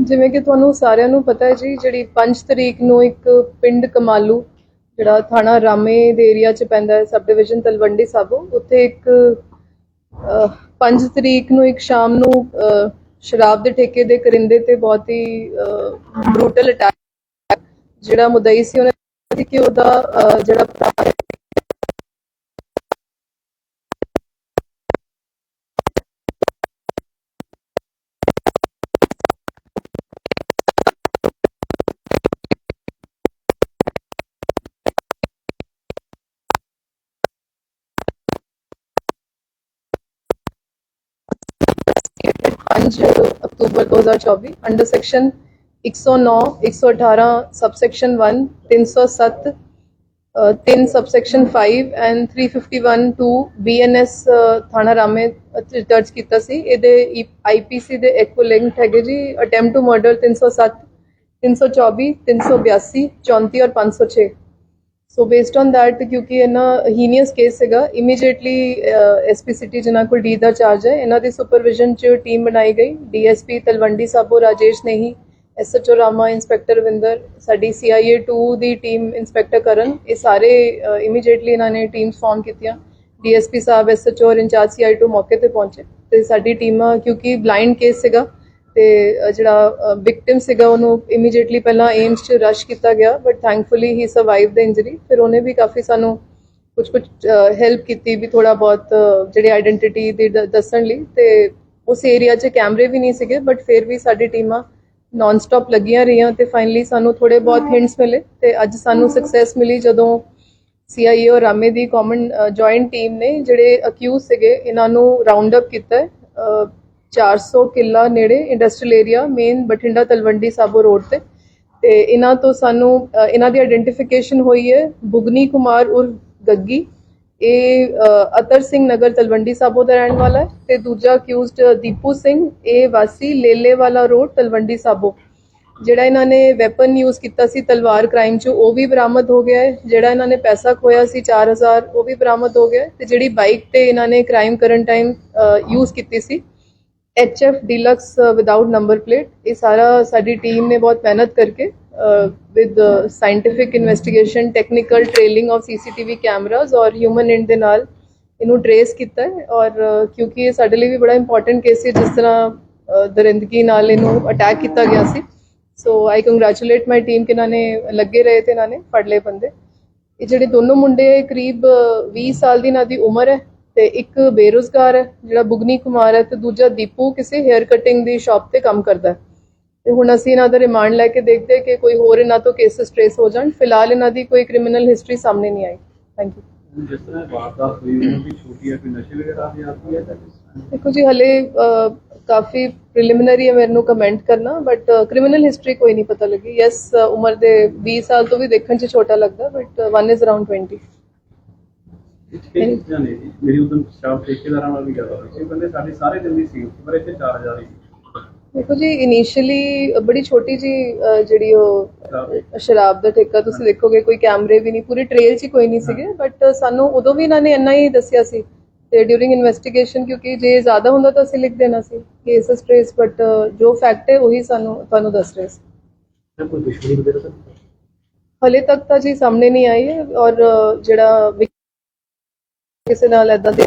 ਜਿਵੇਂ ਕਿ ਤੁਹਾਨੂੰ ਸਾਰਿਆਂ ਨੂੰ ਪਤਾ ਹੈ ਜੀ ਜਿਹੜੀ 5 ਤਰੀਕ ਨੂੰ ਇੱਕ ਪਿੰਡ ਕਮਾਲੂ ਜਿਹੜਾ ਥਾਣਾ ਰਾਮੇ ਦੇ ਏਰੀਆ 'ਚ ਪੈਂਦਾ ਹੈ ਸਬ ਡਿਵੀਜ਼ਨ ਤਲਵੰਡੀ ਸਾਬੋ ਉੱਥੇ ਇੱਕ 5 ਤਰੀਕ ਨੂੰ ਇੱਕ ਸ਼ਾਮ ਨੂੰ ਅਹ, ਸ਼ਰਾਬ ਦੇ ਠੇਕੇ ਦੇ ਕਰਿੰਦੇ ਤੇ ਬਹੁਤ ਹੀ ਬਰੂਟਲ ਅਟੈਕ ਜਿਹੜਾ ਮੁਦਈ ਸੀ ਉਹਨੇ ਕਿਹਾ ਕਿ ਉਹਦਾ ਜਿਹੜਾ ਭਰਾ ਹੈ, ਪੰਜ ਅਕਤੂਬਰ 2024 ਅੰਡਰ ਸੈਕਸ਼ਨ 109 118 ਸਬਸੈਕਸ਼ਨ 1 307 ਅ, 3 ਸਬਸੈਕਸ਼ਨ 5 ਐਂਡ 351 ਟੂ ਬੀਐਨਐਸ ਥਾਣਾ ਰਾਮੇ ਦਰਜ ਕੀਤਾ ਸੀ। ਇਹਦੇ ਆਈਪੀਸੀ ਦੇ ਇਕੁਇਲੈਂਟ ਹੈਗੇ ਜੀ। ਅਟੈਂਪਟ ਟੂ ਮਰਡਰ 307 324 382 34 ਔਰ 506 ਸੋ ਬੇਸਡ ਔਨ ਥੈਟ ਕਿਉਂਕਿ ਇਹਨਾਂ ਹੀਨੀਅਸ ਕੇਸ ਹੈਗਾ ਇਮੀਡੀਏਟਲੀ ਐਸਪੀ ਸਿਟੀ ਜਿਨ੍ਹਾਂ ਕੋਲ ਡੀ ਦਾ ਚਾਰਜ ਹੈ ਇਹਨਾਂ ਦੀ ਸੁਪਰਵਿਜ਼ਨ ਚ ਟੀਮ ਬਣਾਈ ਗਈ ਡੀਐਸਪੀ ਤਲਵੰਡੀ ਸਾਬੋ ਰਾਜੇਸ਼ ਨੇ ਨੇਹੀ ਐਸਐਚਓ ਰਾਮਾ ਇੰਸਪੈਕਟਰ ਵਿੰਦਰ ਸਾਡੀ ਸੀਆਈਏ 2 ਦੀ ਟੀਮ ਇੰਸਪੈਕਟਰ ਕਰਨ ਇਹ ਸਾਰੇ ਇਮੀਡੀਏਟਲੀ ਇਹਨਾਂ ਨੇ ਟੀਮਸ ਫਾਰਮ ਕੀਤੀਆਂ ਡੀਐਸਪੀ ਸਾਹਿਬ ਐਸਐਚਓ ਔਰ ਇੰਚਾਰਜ ਸੀਆਈ 2 ਮੌਕੇ ਤੇ ਪਹੁੰਚੇ ਤੇ ਸਾਡੀ ਟੀਮਾਂ ਕਿਉਂਕਿ ਬਲਾਈਂਡ ਕੇਸ ਸੀਗਾ ਤੇ ਜਿਹੜਾ ਵਿਕਟਿਮ ਸੀਗਾ ਉਹਨੂੰ ਇਮੀਡੀਏਟਲੀ ਪਹਿਲਾਂ ਏਮਸ ਚ ਰਸ਼ ਕੀਤਾ ਗਿਆ but thankfully he survive the injury ਫਿਰ ਉਹਨੇ ਵੀ ਕਾਫੀ ਸਾਨੂੰ ਕੁਝ ਕੁਝ ਹੈਲਪ ਕੀਤੀ ਵੀ ਥੋੜਾ ਬਹੁਤ ਜਿਹੜੀ ਆਇਡੈਂਟੀਟੀ ਦੀ ਦੱਸਣ ਲਈ। ਤੇ ਉਸ ਏਰੀਆ 'ਚ ਕੈਮਰੇ ਵੀ ਨਹੀਂ ਸੀਗੇ ਬਟ ਫਿਰ ਵੀ ਸਾਡੀ ਟੀਮਾਂ ਨਾਨ ਸਟਾਪ ਲੱਗੀਆਂ ਰਹੀਆਂ ਤੇ ਫਾਈਨਲੀ ਸਾਨੂੰ ਥੋੜੇ ਬਹੁਤ ਹਿੰਟਸ ਮਿਲੇ ਤੇ ਅੱਜ ਸਾਨੂੰ ਸਕਸੈਸ ਮਿਲੀ ਜਦੋਂ ਸੀਆਈਏ ਔਰ ਰਾਮੇ ਦੀ ਕਾਮਨ ਜੁਆਇੰਟ ਟੀਮ ਨੇ ਜਿਹੜੇ ਅਕਿਊਜ਼ ਸੀਗੇ ਇਹਨਾਂ ਨੂੰ ਰਾਉਂਡ ਅਪ ਕੀਤਾ 400 ਕਿੱਲਾ ਨੇੜੇ industrial area main Bathinda Talwandi Sabo road ਤੇ। ਤੇ ਇਹਨਾਂ ਤੋਂ ਸਾਨੂੰ ਇਹਨਾਂ ਦੀ ਆਇਡੈਂਟੀਫਿਕੇਸ਼ਨ ਹੋਈ ਹੈ ਬੁਗਨੀ ਕੁਮਾਰ ਉਰ ਗੱਗੀ। ਇਹ ਅਤਰ ਸਿੰਘ ਨਗਰ ਤਲਵੰਡੀ ਸਾਬੋ ਦਾ ਰਹਿਣ ਵਾਲਾ ਹੈ ਤੇ ਦੂਜਾ ਅਕਿਊਜ਼ਡ ਦੀਪੂ ਸਿੰਘ, ਇਹ ਵਾਸੀ ਲੇਲੇ ਵਾਲਾ ਰੋਡ ਤਲਵੰਡੀ ਸਾਬੋ। ਜਿਹੜਾ ਇਹਨਾਂ ਨੇ ਵੈਪਨ ਯੂਜ਼ ਕੀਤਾ ਸੀ ਤਲਵਾਰ ਕ੍ਰਾਈਮ 'ਚ, ਉਹ ਵੀ ਬਰਾਮਦ ਹੋ ਗਿਆ ਹੈ। ਜਿਹੜਾ ਇਹਨਾਂ ਨੇ ਪੈਸਾ ਖੋਇਆ ਸੀ 4000 ਉਹ ਵੀ ਬਰਾਮਦ ਹੋ ਗਿਆ ਹੈ। ਤੇ ਜਿਹੜੀ ਬਾਈਕ ਤੇ ਇਹਨਾਂ ਨੇ ਕ੍ਰਾਈਮ ਕਰਨ ਟਾਈਮ ਯੂਜ਼ ਕੀਤੀ ਸੀ HF deluxe without number plate ਇਹ ਸਾਰਾ ਸਾਡੀ ਟੀਮ ਨੇ ਬਹੁਤ ਮਿਹਨਤ ਕਰਕੇ with scientific investigation technical trailing of CCTV cameras ਔਰ ਹਿਊਮਨ ਇੰਡ ਦੇ ਨਾਲ ਇਹਨੂੰ ਟਰੇਸ ਕੀਤਾ ਹੈ ਔਰ ਕਿਉਂਕਿ ਇਹ ਸਾਡੇ ਲਈ ਵੀ ਬੜਾ ਇੰਪੋਰਟੈਂਟ ਕੇਸ ਹੈ ਜਿਸ ਤਰ੍ਹਾਂ ਦਰਿੰਦਗੀ ਨਾਲ ਇਹਨੂੰ ਅਟੈਕ ਕੀਤਾ ਗਿਆ ਸੀ ਸੋ ਆਈ ਕੰਗ੍ਰੈਚੁਲੇਟ ਮਾਈ ਟੀਮ ਕਿ ਇਹਨਾਂ ਨੇ ਲੱਗੇ ਰਹੇ ਤੇ ਇਹਨਾਂ ਨੇ ਫੜ ਲਏ ਬੰਦੇ ਇਹ ਜਿਹੜੇ ਦੋਨੋਂ ਮੁੰਡੇ ਕਰੀਬ ਅ, 20 ਸਾਲ ਦੀ ਇਹਨਾਂ ਦੀ ਉਮਰ ਹੈ ਤੇ ਇੱਕ ਬੇਰੁਜ਼ਗਾਰ ਹੈ ਜਿਹੜਾ ਬੁਗਨੀ ਕੁਮਾਰ ਹੈ ਤੇ ਦੂਜਾ ਦੀਪੂ ਕਿਸੇ 헤ਅਰ ਕਟਿੰਗ ਦੀ ਸ਼ਾਪ ਤੇ ਕੰਮ ਕਰਦਾ ਹੈ। ਤੇ ਹੁਣ ਅਸੀਂ ਇਹਨਾਂ ਦਾ ਰਿਮਾਂਡ ਲੈ ਕੇ ਦੇਖਦੇ ਕਿ ਕੋਈ ਹੋਰ ਇਹਨਾਂ ਤੋਂ ਕੇਸਸ ਟ੍ਰੇਸ ਹੋ ਜਾਣ। ਫਿਲਹਾਲ ਇਹਨਾਂ ਦੀ ਕੋਈ ਕ੍ਰਿਮੀਨਲ ਹਿਸਟਰੀ ਸਾਹਮਣੇ ਨਹੀਂ ਆਈ। ਥੈਂਕ ਯੂ ਜਿਸ ਤਰ੍ਹਾਂ ਵਾਰਦਾਤ ਹੋਈ ਉਹ ਵੀ ਛੋਟੀ ਹੈ ਕੋਈ ਨਸ਼ੇ ਵਗੈਰਾ ਦੀ ਆਦੀ ਹੈ ਤਾਂ ਕਿਸ ਤਰ੍ਹਾਂ? ਦੇਖੋ ਜੀ ਹਲੇ ਕਾਫੀ ਪ੍ਰੀਲਿਮਿਨਰੀ ਹੈ ਮੈਨੂੰ ਕਮੈਂਟ ਕਰਨਾ ਬਟ ਕ੍ਰਿਮੀਨਲ ਹਿਸਟਰੀ ਕੋਈ ਨਹੀਂ ਪਤਾ ਲੱਗੀ। ਯੈਸ ਉਮਰ ਦੇ 20 ਸਾਲ ਤੋਂ ਵੀ ਦੇਖਣ 'ਚ ਛੋਟਾ ਲੱਗਦਾ ਬਟ ਵਨ ਇਜ਼ ਅਰਾਊਂਡ 20 ਇੱਥੇ ਚੀਜ਼ਾਂ ਨੇ ਜੀ। ਮੇਰੀ ਉਦੋਂ ਸ਼ਰਾਬ ਠੇਕੇਦਾਰਾਂ ਨਾਲ ਵੀ ਗੱਲ ਹੋਈ ਸੀ। ਉਹ ਕਹਿੰਦੇ ਸਾਡੇ ਸਾਰੇ ਦਿਨ ਦੀ ਸੀ ਪਰ ਇੱਥੇ 4000 ਹੀ ਦੇਖੋ ਜੀ ਇਨੀਸ਼ੀਅਲੀ ਬੜੀ ਛੋਟੀ ਜੀ ਜਿਹੜੀ ਉਹ ਸ਼ਰਾਬ। ਸ਼ਰਾਬ ਦਾ ਠੇਕਾ ਤੁਸੀਂ ਦੇਖੋਗੇ ਕੋਈ ਕੈਮਰੇ ਵੀ ਨਹੀਂ ਪੂਰੀ ਟ੍ਰੇਲ 'ਚ ਹੀ ਕੋਈ ਨਹੀਂ ਸੀਗੇ ਬਟ ਸਾਨੂੰ ਉਦੋਂ ਵੀ ਇਹਨਾਂ ਨੇ ਇੰਨਾ ਹੀ ਦੱਸਿਆ ਸੀ। ਤੇ ਡਿਊਰਿੰਗ ਇਨਵੈਸਟੀਗੇਸ਼ਨ ਕਿਉਂਕਿ ਜੇ ਜ਼ਿਆਦਾ ਹੁੰਦਾ ਤਾਂ ਅਸੀਂ ਲਿਖ ਦੇਣਾ ਸੀ ਕੇਸਸ ਟ੍ਰੇਸ ਬਟ ਜੋ ਫੈਕਟ ਹੈ ਉਹੀ ਸਾਨੂੰ ਤੁਹਾਨੂੰ ਦੱਸ ਰਹੇ ਸੀ। ਜਾਂ ਕੋਈ ਦੁਸ਼ਮਣੀ ਵਗੈਰਾ ਤਾਂ ਹਲੇ ਤੱਕ ਤਾਂ ਜੀ ਸਾਹਮਣੇ ਨਹੀਂ ਆਈ ਹੈ ਔਰ ਜਿਹੜਾ ਕਿਸੇ ਨਾਲ ਐਦਾਂ ਦੀ